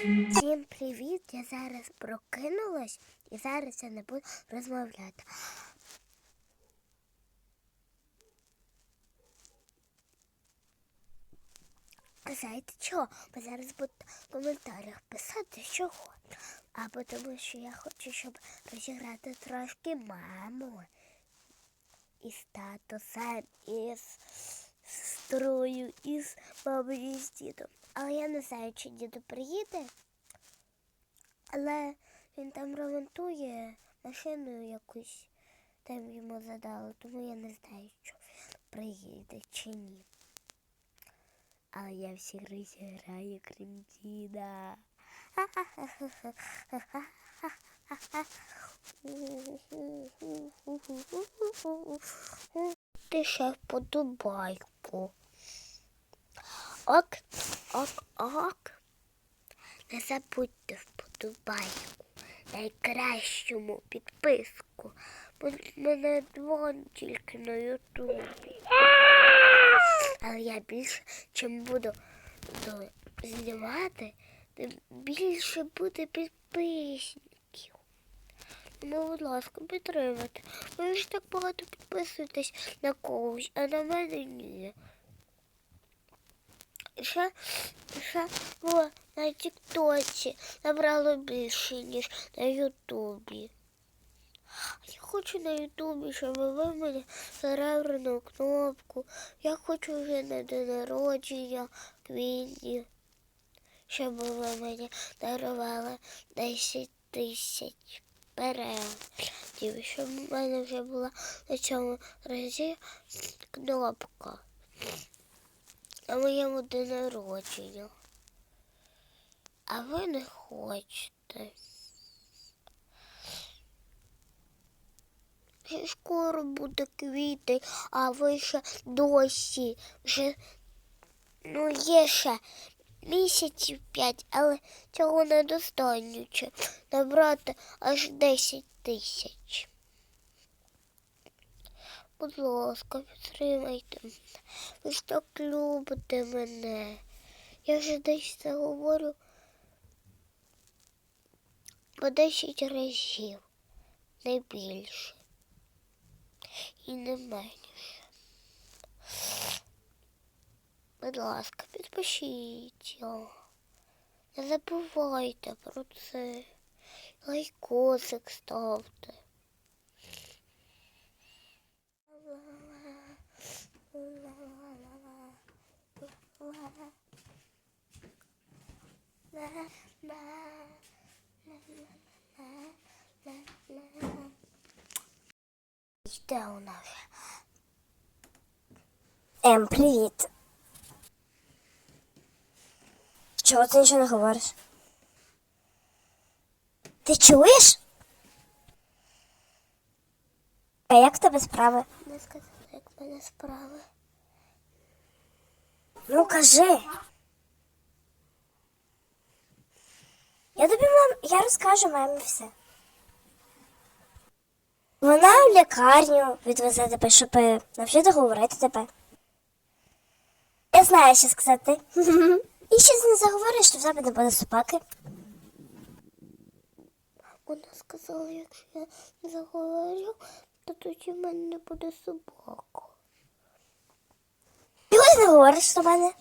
Всім привіт! Я зараз прокинулась і зараз я не буду розмовляти. Знаєте чого? Бо зараз буду в коментарях писати чого. Або тому що я хочу, щоб розіграти трошки маму із татусем, із сестрою, із бабою, і з дідом. Але я не знаю, чи діду приїде. Але він там ремонтує машину якусь, там йому задали, тому я не знаю, що приїде чи ні. Але я всі розіграю, крім діда. Ти ще вподобайку. Ок, ок, ок. Не забудьте вподобайку. Найкращому підписку. Бо мене двон тільки на Ютубі. Але я більше, чим буду знімати, тим більше буде підписників. Ну, будь ласка, підтримайте. Ви ж так багато підписуєтесь на когось, а на мене ні. Ще, ще було на Тіктоці набрало більше, ніж на Ютубі. Я хочу на Ютубі, щоб ви мені серебряну кнопку. Я хочу вже на день народження квітні, щоб ви мені дарували 10 тисяч переглядів, щоб в мене вже була на цьому разі кнопка на моєму день народження. А ви не хочете. Скоро буде квітень, а ви ще досі. Вже ну є ще місяців п'ять, але цього недостатньо набрати аж 10 тисяч. Будь ласка, підтримайте мене. Ви ж так любите мене. Я вже десь це говорю по 10 разів, не більше і не менше. Будь ласка, підпишіть його. Не забувайте про це. Лайкосик ставте. Йде у нас. Ем, привіт. Чого ти нічого не говориш? Ти чуєш? А як тебе справи? Не сказати, як в мене справи. Ну кажи. Я тобі мам, я розкажу мамі все. Вона в лікарню відвезе тебе, щоб е, навчити говорити тебе. Я знаю, що сказати. І ще не заговориш, то в тебе не буде собаки. Вона сказала, якщо я не заговорю, то тоді в мене не буде собака. Не говориш до мене.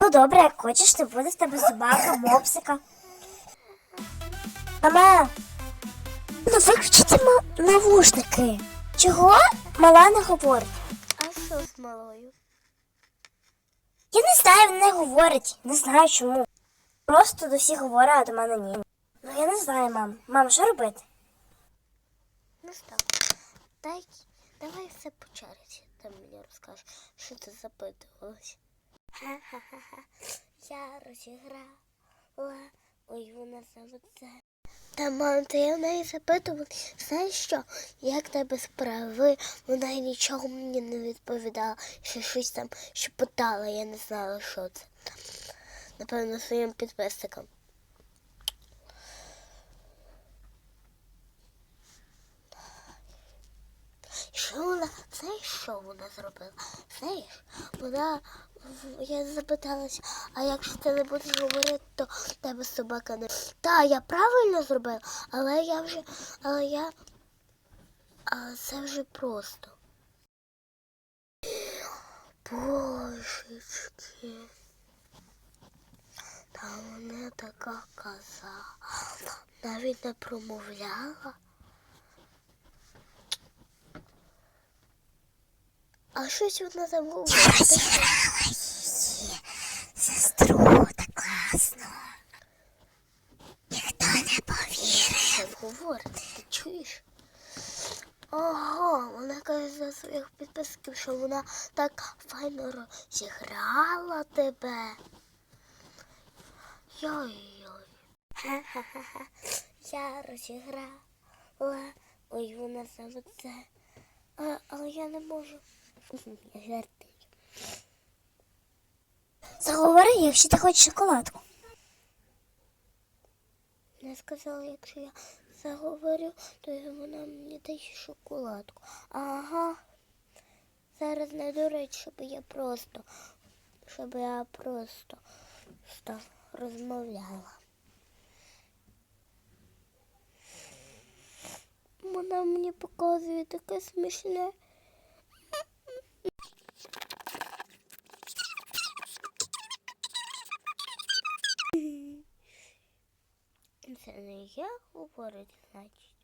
Ну добре, як хочеш, то буде в тебе собака, мопсика. Мама, ну виключити навушники. Чого мала не говорить? А що з малою? Я не знаю, вона не говорить. Не знаю чому. Просто до всіх говорить, а до мене ні. Ну я не знаю, мам. Мам, що робити? Ну що, дай, давай все по черзі. Ти мені розкажеш, що ти запитувалась. Ха-ха-ха. Я розіграла. Ой, вона саме це. Та мам, то я в неї запитувала, знаєш що, як тебе справи? Вона нічого мені не відповідала, ще щось там шепотала, я не знала, що це. Напевно, своїм підписникам. Що вона, знаєш, що вона зробила? Знаєш, вона, я запиталася, а якщо ти не будеш говорити, то тебе собака не. Та, я правильно зробила, але я вже, але я, але це вже просто. Божечки. Та вона така казала, навіть не промовляла. А щось вона там говорить. Сестру так класно. Ніхто не повірить. Що говорить, ти чуєш? Ого, вона каже за своїх підписків, що вона так файно розіграла тебе. Йой-йой. Ха-ха-ха. Я розіграла. Ой, вона саме це. Але я не можу. Заговори, якщо ти хочеш шоколадку. Я сказала, якщо я заговорю, то вона мені дає шоколадку. Ага. Зараз не дурить, щоб я просто, щоб я просто ста- розмовляла. Вона мені показує таке смішне. Це не я говорить, значить.